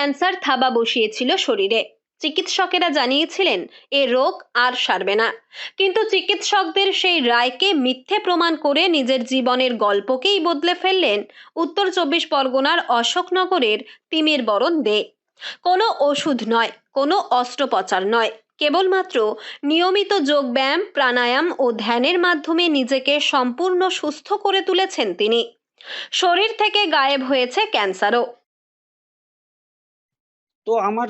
Cancer থাবা বসিয়েছিল শরীরে। চিকিৎসকেরা জানিয়েছিলেন, এ রোগ আর সারবে না। কিন্তু চিকিৎসকদের সেই রায়কে মিথ্যে প্রমাণ করে নিজের জীবনের গল্পকেই বদলে ফেললেন উত্তর চব্বিশ পরগনার অশোকনগরের তিমির বরণ দে। কোনো ওষুধ নয়, কোনো অস্ত্রোপচার নয়, কেবলমাত্র নিয়মিত যোগব্যায়াম, প্রাণায়াম ও ধ্যানের মাধ্যমে নিজেকে সম্পূর্ণ সুস্থ করে তুলেছেন তিনি। শরীর থেকে গায়েব হয়েছে ক্যান্সারও। তো আমার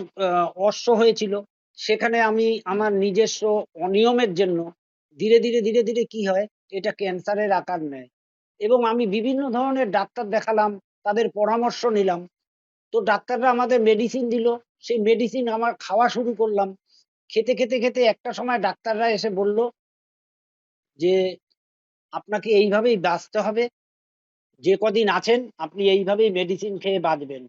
অশ্ব হয়েছিল। সেখানে আমি আমার নিজস্ব অনিয়মের জন্য ধীরে ধীরে ধীরে ধীরে কি হয়, এটা ক্যান্সারের আকার নেয়। এবং আমি বিভিন্ন ধরনের ডাক্তার দেখালাম, তাদের পরামর্শ নিলাম। তো ডাক্তাররা আমাদের মেডিসিন দিল। সেই মেডিসিন আমার খাওয়া শুরু করলাম। খেতে খেতে খেতে একটা সময় ডাক্তাররা এসে বলল যে, আপনাকে এইভাবেই বাঁচতে হবে। যে কদিন আছেন, আপনি এইভাবেই মেডিসিন খেয়ে বাঁচবেন।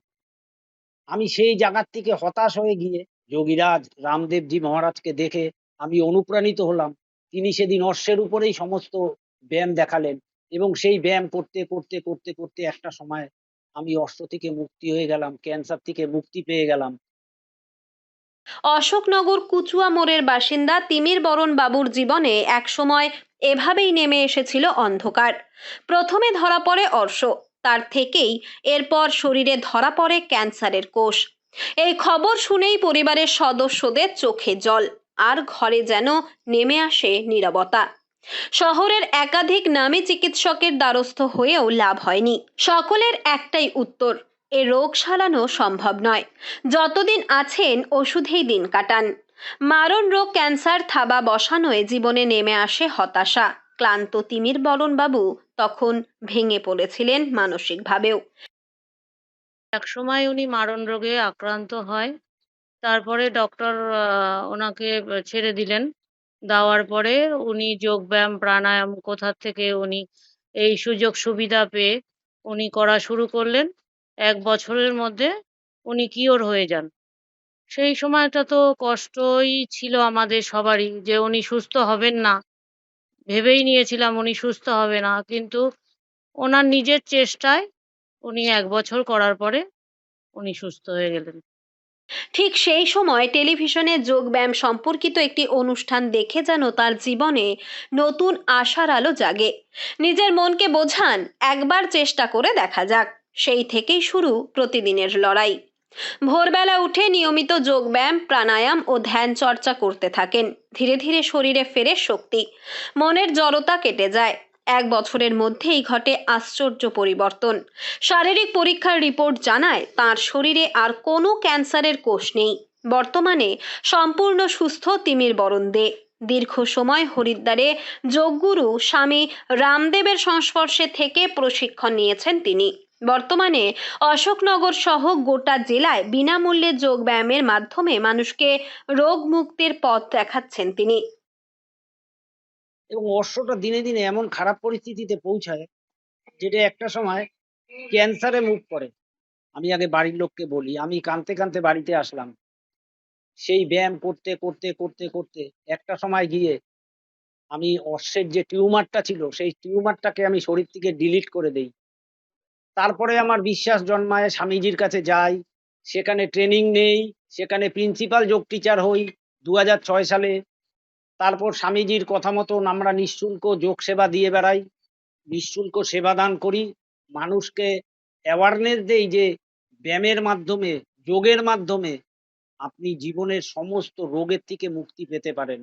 আমি সেই জায়গার থেকে হতাশ হয়ে গিয়ে যোগীরাজ রামদেবজি মহারাজকে দেখে আমি অনুপ্রাণিত হলাম। তিনি সেদিন অশ্বের উপরেই সমস্ত ব্যায়াম দেখালেন এবং সেই ব্যায়াম করতে করতে করতে করতে একটা সময় আমি অশ্ব থেকে মুক্তি হয়ে গেলাম, ক্যান্সার থেকে মুক্তি পেয়ে গেলাম। অশোকনগর কুচুয়া মোড়ের বাসিন্দা তিমির বরণ বাবুর জীবনে একসময় এভাবেই নেমে এসেছিল অন্ধকার। প্রথমে ধরা পড়ে অর্শ তার থেকেই এরপর শরীরে ধরা পড়ে ক্যান্সারের কোষ। এই খবর শুনেই পরিবারের সদস্যদের চোখে জল, আর ঘরে যেন নেমে আসে নীরবতা। শহরের একাধিক নামী চিকিৎসকের দ্বারস্থ হয়েও লাভ হয়নি। সকলের একটাই উত্তর, এ রোগ সারানো সম্ভব নয়। যতদিন আছেন, ওষুধেই দিন কাটান। মারণ রোগ ক্যান্সার থাবা বসানোয় জীবনে নেমে আসে হতাশা। ক্লান্ত তিমির বাবু তখন ভেঙে পড়েছিলেন মানসিকভাবেও। এক সময় উনি মারণ রোগে আক্রান্ত হয়, তারপরে ডক্টর ওনাকে ছেড়ে দিলেন। দেওয়ার পরে উনি যোগব্যায়াম, প্রাণায়াম কোথার থেকে উনি এই সুযোগ সুবিধা পেয়ে উনি করা শুরু করলেন। এক বছরের মধ্যে উনি কিওর হয়ে যান। সেই সময়টা তো কষ্টই ছিল আমাদের সবারই যে উনি সুস্থ হবেন না। ভেবেই নিয়েছিলাম উনি সুস্থ হবে না, কিন্তু ওনার নিজের চেষ্টায় উনি এক বছর করার পরে উনি সুস্থ হয়ে গেলেন। ঠিক সেই সময় টেলিভিশনে যোগব্যায়াম সম্পর্কিত একটি অনুষ্ঠান দেখে যেন তার জীবনে নতুন আশার আলো জাগে। নিজের মনকে বোঝান, একবার চেষ্টা করে দেখা যাক। সেই থেকেই শুরু প্রতিদিনের লড়াই। ভোরবেলা উঠে নিয়মিত যোগব্যায়াম, প্রাণায়াম ও ধ্যান চর্চা করতে থাকেন। ধীরে ধীরে শরীরে ফেরে শক্তি, মনের জড়তা কেটে যায়। এক বছরের মধ্যেই ঘটে আশ্চর্য পরিবর্তন। শারীরিক পরীক্ষার রিপোর্ট জানায়, তার শরীরে আর কোনো ক্যান্সারের কোষ নেই। বর্তমানে সম্পূর্ণ সুস্থ তিমির বরণ দে। দীর্ঘ সময় হরিদ্বারে যোগগুরু স্বামী রামদেবের সংস্পর্শে থেকে প্রশিক্ষণ নিয়েছেন তিনি। বর্তমানে অশোকনগর সহ গোটা জেলায় বিনামূল্যে যোগব্যায়ামের মাধ্যমে মানুষকে রোগ মুক্তির পথ দেখাচ্ছেন তিনি। এবং অশ্বটা দিনে দিনে এমন খারাপ পরিস্থিতিতে পৌঁছায়, যেটা একটা সময় ক্যান্সারে মুখ করে আমি আগে বাড়ির লোককে বলি, আমি কাঁদতে কাঁদতে বাড়িতে আসলাম। সেই ব্যায়াম করতে করতে করতে করতে একটা সময় গিয়ে আমি অশ্বের যে টিউমারটা ছিল, সেই টিউমারটাকে আমি শরীর থেকে ডিলিট করে দেই। তারপরে আমার বিশ্বাস জন্মায়, স্বামীজির কাছে যাই। সেখানে ট্রেনিং নেই, সেখানে প্রিন্সিপাল যোগ টিচার হই দু হাজার ছয় সালে। তারপর স্বামীজির কথা মতন আমরা নিঃশুল্ক যোগ সেবা দিয়ে বেড়াই, নিঃশুল্ক সেবা দান করি। মানুষকে অ্যাওয়ারনেস দেই যে ব্যায়ামের মাধ্যমে, যোগের মাধ্যমে আপনি জীবনের সমস্ত রোগের থেকে মুক্তি পেতে পারেন।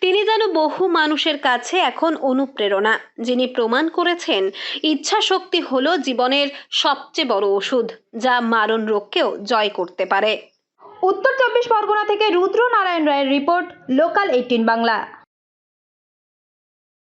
তিনি যেন বহু মানুষের কাছে এখন অনুপ্রেরণা, যিনি প্রমাণ করেছেন ইচ্ছা শক্তি হলো জীবনের সবচেয়ে বড় ওষুধ, যা মারণ রোগকেও জয় করতে পারে। উত্তর চব্বিশ পরগনা থেকে রুদ্র নারায়ণ রায়ের রিপোর্ট, লোকাল এইটিন বাংলা।